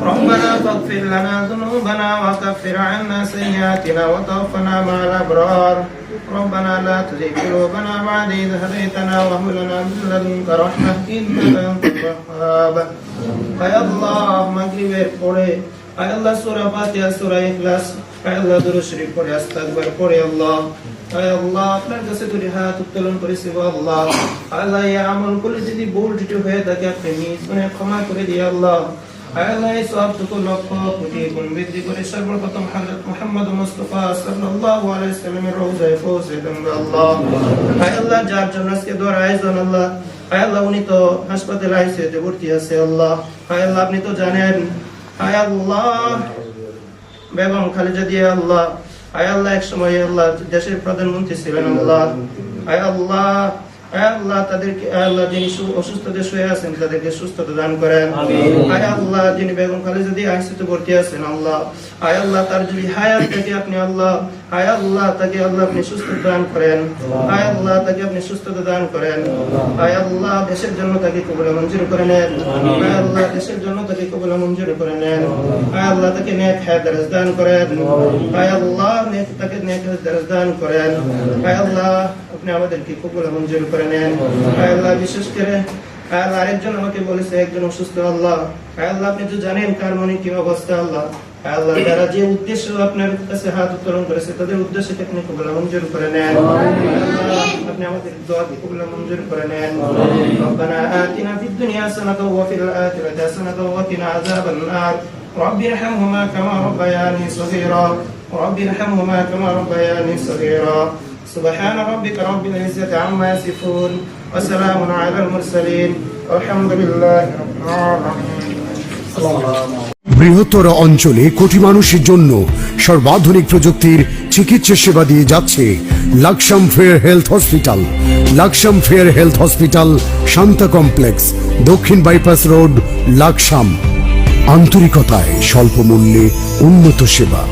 ربنا فاغفر لنا ذنوبنا وكفر عنا سيئاتنا وتوفنا مع الأبرار ربنا لا تزغ قلوبنا بعد إذ هديتنا وهب لنا من لدنك رحمة إنك أنت الوهاب আয় আল্লাহ মাগরিবের পরে আয় আল্লাহ সূরা ফাতিহা সূরা ইখলাস আয় আল্লাহ দুরূদ শরীফ পড়ে আস্তাগফির পড়ে আল্লাহ আয় আল্লাহ আপনার কাছে দুটি হাত উত্তোলন করেছি গো আল্লাহ আল্লাহ এই আমল করে যদি ভুল ত্রুটি হয়ে থাকে আপনি নিজ গুণে ক্ষমা করে দিয়ে আল্লাহ আয় আইসিইউতে ভর্তি আছে আল্লাহ। আপনি তো জানেন। বেগম খালেদা দিয়ে আল্লাহ। আয় আল্লাহ এক সময় আল্লাহ দেশের প্রধানমন্ত্রী ছিলেন আল্লাহ। আয় আল্লাহ আল্লাহ তাদেরকে আল্লাহ যিনি অসুস্থতা শুয়ে আছেন তাদেরকে সুস্থতা দান করেন। আয় আল্লাহ যিনি বেগম খালেদা দিয়ে আইসিতে ভর্তি আছেন আল্লাহ। আয় আল্লাহ তার যদি হায়াত থাকে আপনি আল্লাহ। আয় আল্লাহ তাকে আল্লাহ আপনি সুস্থতা দান করেন। আয় আল্লাহ তাকে আপনি সুস্থতা দান করেন। আয় আল্লাহ দেশের জন্য তাকে কবুল মঞ্জুর করে নেন। আয় আল্লাহ দেশের জন্য তাকে কবুল মঞ্জুর করে নেন। আয় আল্লাহ তাকে নেক হায়াত দান করেন। আয় আল্লাহ নেক তাকে নেক হায়াত দান করেন। আয় আল্লাহ আপনি আমাদেরকে কবুল মঞ্জুর করে নেন আয় আল্লাহ বিশেষ করে আয় আল্লাহ আরেকজন আমাকে বলেছে একজন অসুস্থ আল্লাহ আয় আল্লাহ আপনি তো জানেন কার মনে কি অবস্থা আল্লাহ আয় আল্লাহ যারা যে উদ্দেশ্য আপনার কাছে হাত উত্তোলন করেছে তাদের উদ্দেশ্যকে আপনি কবুল মঞ্জুর করে নেন আল্লাহ, আপনি আমাদের দোয়াকে কবুল মঞ্জুর করে নেন ربنا آتنا في الدنيا حسنة وفي الآخرة حسنة وقنا عذاب النار رب ارحمهما كما ربياني صغيرا رب ارحمهما كما ربياني صغيرا سبحان ربك رب العزة عما يصفون وسلام على المرسلين والحمد لله رب العالمين বৃহত্তর অঞ্চলে কোটি মানুষের জন্য সর্বাধুনিক প্রযুক্তির চিকিৎসা সেবা দিয়ে যাচ্ছে Laksam fair health hospital Laksam fair health hospital Shanta complex দক্ষিণ বাইপাস রোড লাকসাম আন্তরিকতায় স্বল্প মূল্যে উন্নত সেবা